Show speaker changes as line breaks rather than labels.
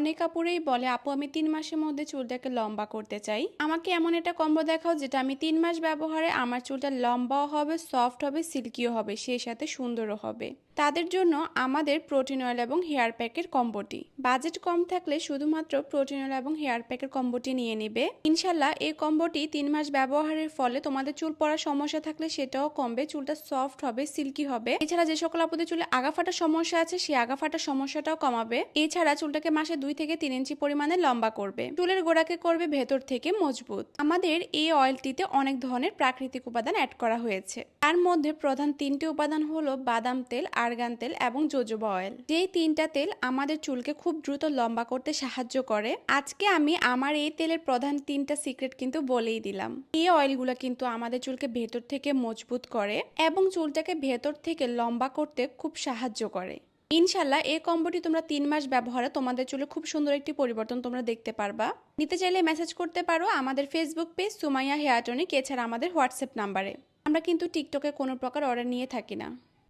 অনেক কাপড়েই বলে, আপু, আমি তিন মাসের মধ্যে চুলটাকে লম্বা করতে চাই। আমাকে এমন একটা কম্বো দেখাও যেটা আমি তিন মাস ব্যবহারে আমার চুলটা লম্বাও হবে, সফট হবে, সিল্কিও হবে, সেই সাথে সুন্দরও হবে। তাদের জন্য আমাদের প্রোটিন অয়েল এবং হেয়ার প্যাকের কম্বোটি। বাজেট কম থাকলে শুধুমাত্র প্রোটিন অয়েল এবং হেয়ার প্যাকের কম্বোটি নিয়ে নেবে। ইনশাল্লাহ এই কম্বোটি তিন মাস ব্যবহারের ফলে তোমাদের চুল পড়ার সমস্যা থাকলে সেটাও কমবে, চুলটা সফট হবে, সিল্কি হবে। এছাড়া যে সকল আপুদের চুলে আগা ফাটার সমস্যা আছে, সেই আগা ফাটার সমস্যাটাও কমাবে। এছাড়া চুলটাকে মাসে দুই থেকে তিন ইঞ্চি পরিমাণে লম্বা করবে। চুলের গোড়াকে করবে ভেতর থেকে মজবুত। আমাদের এই অয়েলটিতে অনেক ধরনের প্রাকৃতিক উপাদান অ্যাড করা হয়েছে। তার মধ্যে প্রধান তিনটি উপাদান হলো বাদাম তেল, আরগান তেল এবং জোজোবা অয়েল। যেই তিনটা তেল আমাদের চুলকে খুব দ্রুত লম্বা করতে সাহায্য করে, আজকে আমি আমার এই তেলের প্রধান তিনটা সিক্রেট কিন্তু বলেই দিলাম। এই অয়েলগুলো কিন্তু আমাদের চুলকে ভেতর থেকে মজবুত করে এবং চুলটাকে ভেতর থেকে লম্বা করতে খুব সাহায্য করে। ইনশাল্লাহ এই কম্বোটি তোমরা তিন মাস ব্যবহারে তোমাদের চুলে খুব সুন্দর একটি পরিবর্তন তোমরা দেখতে পারবা। নিতে চাইলে মেসেজ করতে পারো আমাদের Facebook page Sumaiya hair tonic, এছাড়া আমাদের হোয়াটসঅ্যাপ নাম্বারে আমরা কিন্তু টিকটকে কোনো প্রকার অর্ডার নিয়ে থাকি না।